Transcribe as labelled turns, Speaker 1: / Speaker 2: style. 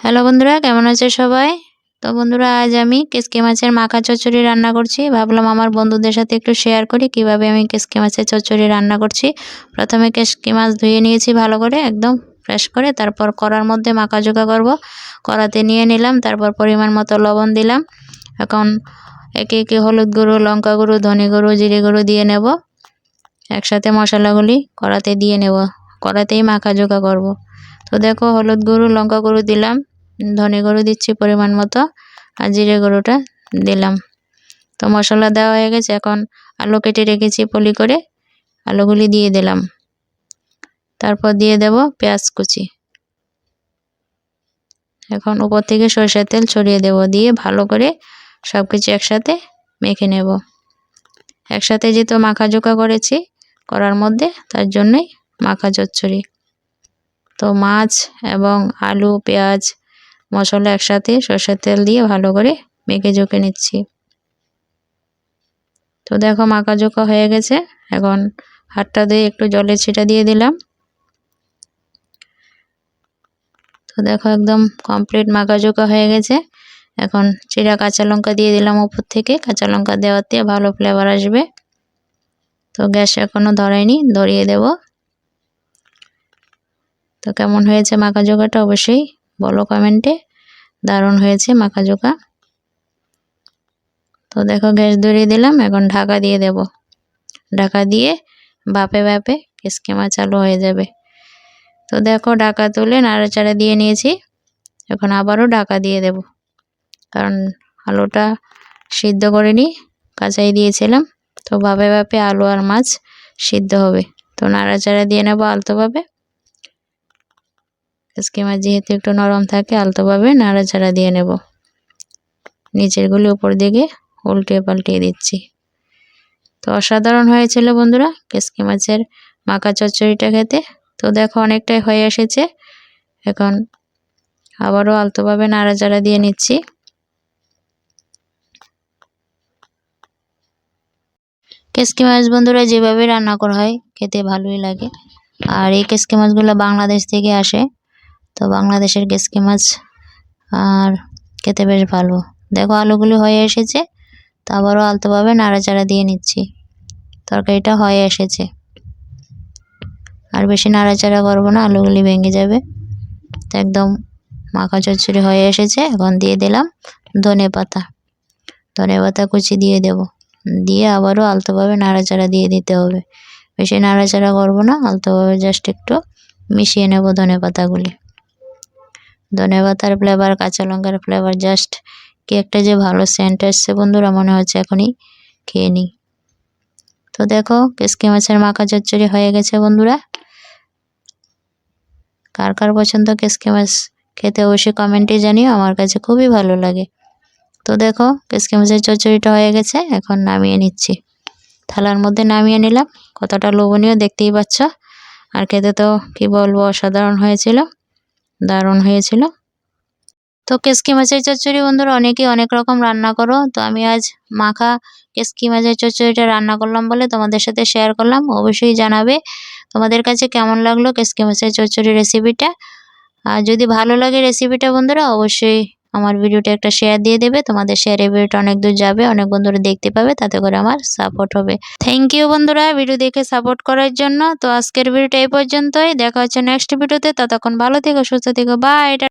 Speaker 1: Hello বন্ধুরা, কেমন আছে সবাই? তো বন্ধুরা, আজ আমি কেসকি মাছের মাখা চচ্চড়ি রান্না করছি। ভাবলাম আমার বন্ধুদের সাথে একটু শেয়ার করি, কীভাবে আমি কেসকি মাছের চচ্চড়ি রান্না করছি। প্রথমে কেসকি মাছ ধুয়ে নিয়েছি ভালো করে, একদম ফ্রেশ করে। তারপর কড়ার মধ্যে মাখা জোকা করব। কড়াতে নিয়ে নিলাম, তারপর পরিমাণ মতো লবণ দিলাম। এখন একে একে হলুদ গুঁড়ো, লঙ্কা গুঁড়ো, ধনে গুঁড়ো, জিরে গুঁড়ো দিয়ে নেব। একসাথে মশলাগুলি কড়াতে দিয়ে নেব। কড়াতেই মাখা জোকা করব। তো দেখো হলুদ গুঁড়ো, লঙ্কা গুঁড়ো দিলাম, ধনে গুঁড়ো দিচ্ছি পরিমাণ মতো, আর জিরে গুঁড়োটা দিলাম। তো মশলা দেওয়া হয়ে গেছে, এখন আলু কেটে রেখেছি পলি করে, আলুগুলি দিয়ে দিলাম। তারপর দিয়ে দেব পেঁয়াজ কুচি। এখন উপর থেকে সরষের তেল ছড়িয়ে দেব, দিয়ে ভালো করে সব কিছু একসাথে মেখে নেব। একসাথে যেহেতু মাখা জোকা করেছি, করার মধ্যে তার জন্যই মাখা চচ্চড়ি। তো মাছ এবং আলু, পেঁয়াজ, মশলা একসাথে সর্ষের তেল দিয়ে ভালো করে মেখে ঝুঁকে নিচ্ছি। তো দেখো মাখা জোকা হয়ে গেছে। এখন হাতটা দিয়ে একটু জলের ছিটা দিয়ে দিলাম। তো দেখো একদম কমপ্লিট মাখা জোকা হয়ে গেছে। এখন চিরা কাঁচা লঙ্কা দিয়ে দিলাম উপর থেকে। কাঁচা লঙ্কা দেওয়াতে ভালো ফ্লেভার আসবে। তো গ্যাস এখনও ধরায়নি, ধরিয়ে দেব। তো কেমন হয়েছে মাখা জোকাটা অবশ্যই বলো কমেন্টে। দারুণ হয়েছে মাখা জোকা তো দেখো গ্যাস ধরিয়ে দিলাম, এখন ঢাকা দিয়ে দেব। ঢাকা দিয়ে বাপে বাপে কেসকেমা চালু হয়ে যাবে। তো দেখো ঢাকা তুলে নাড়াচাড়া দিয়ে নিয়েছি, এখন আবারও ঢাকা দিয়ে দেব। কারণ আলুটা সিদ্ধ করে নিই, কাঁচাই দিয়েছিলাম, তো বাপে বাপে আলু আর মাছ সিদ্ধ হবে। তো নাড়াচাড়া দিয়ে নেব আলতোভাবে। মাছ যেহেতু একটু নরম থাকে, আলতোভাবে নাড়াচাড়া দিয়ে নেব। নিচেরগুলি উপর দিকে উল্টে পাল্টিয়ে দিচ্ছি। তো অসাধারণ হয়েছিল বন্ধুরা কেসকি মাছের মাকা চচ্চড়িটা খেতে। তো দেখো অনেকটাই হয়ে এসেছে। এখন আবারও আলতোভাবে নাড়াচাড়া দিয়ে নিচ্ছি। কেসকি মাছ বন্ধুরা যেভাবে রান্না করা হয়, খেতে ভালোই লাগে। আর এই কেসকি মাছগুলো বাংলাদেশ থেকে আসে। তো বাংলাদেশের কেসকি মাছ আর খেতে বেশ ভালো। দেখো আলুগুলি হয়ে এসেছে, তো আবারও আলতোভাবে নাড়াচাড়া দিয়ে নিচ্ছি। তরকারিটা হয়ে এসেছে। আর বেশি নাড়াচাড়া করব না, আলুগুলি ভেঙে যাবে। তো একদম মাখা চচ্চড়ি হয়ে এসেছে, এখন দিয়ে দিলাম ধনে পাতা। ধনে পাতা কুচি দিয়ে দেব। দিয়ে আবারও আলতোভাবে নাড়াচাড়া দিয়ে দিতে হবে। বেশি নাড়াচাড়া করব না আলতোভাবে জাস্ট একটু মিশিয়ে নেব ধনে পাতাগুলি। ধনে পাতার ফ্লেভার কাঁচা লঙ্কার ফ্লেভার জাস্ট কি একটা যে ভালো সেন্ট এসছে বন্ধুরা, মনে হচ্ছে এখনই খেয়ে নিই। তো দেখো কেসকি মাছের মাখা চচ্চড়ি হয়ে গেছে বন্ধুরা। কার কার পছন্দ কেসকি মাছ খেতে অবশ্যই কমেন্টে জানিও, আমার কাছে খুবই ভালো লাগে। তো দেখো কেসকি মাছের চচ্চড়িটা হয়ে গেছে, এখন নামিয়ে নিচ্ছি। থালার মধ্যে নামিয়ে নিলাম, কতটা লোভনীয় দেখতেই পাচ্ছ। আর খেতে তো, কি বলব, অসাধারণ হয়েছিল। দারুণ হয়েছিল। তো কেসকি মাছের চচ্চড়ি বন্ধুরা, অনেকেই অনেক রকম রান্না করো। তো আমি আজ মাখা কেসকি মাছের চচ্চড়িটা রান্না করলাম বলে তোমাদের সাথে শেয়ার করলাম। অবশ্যই জানাবে তোমাদের কাছে কেমন লাগল কেসকি মাছের চচ্চড়ি রেসিপিটা আর যদি ভালো লাগে রেসিপিটা বন্ধুরা, অবশ্যই আমার ভিডিওটা একটা শেয়ার দিয়ে দেবে। তোমাদের শেয়ারে ভিডিওটা অনেক দূর যাবে, অনেক বন্ধুরা দেখতে পাবে, তাতে করে আমার সাপোর্ট হবে। থ্যাংক ইউ বন্ধুরা ভিডিও দেখে সাপোর্ট করার জন্য। তো আজকের ভিডিওটা এই পর্যন্তই। দেখা হচ্ছে নেক্সট ভিডিওতে। ততক্ষণ ভালো থেকো, সুস্থ থেকো। বা এটা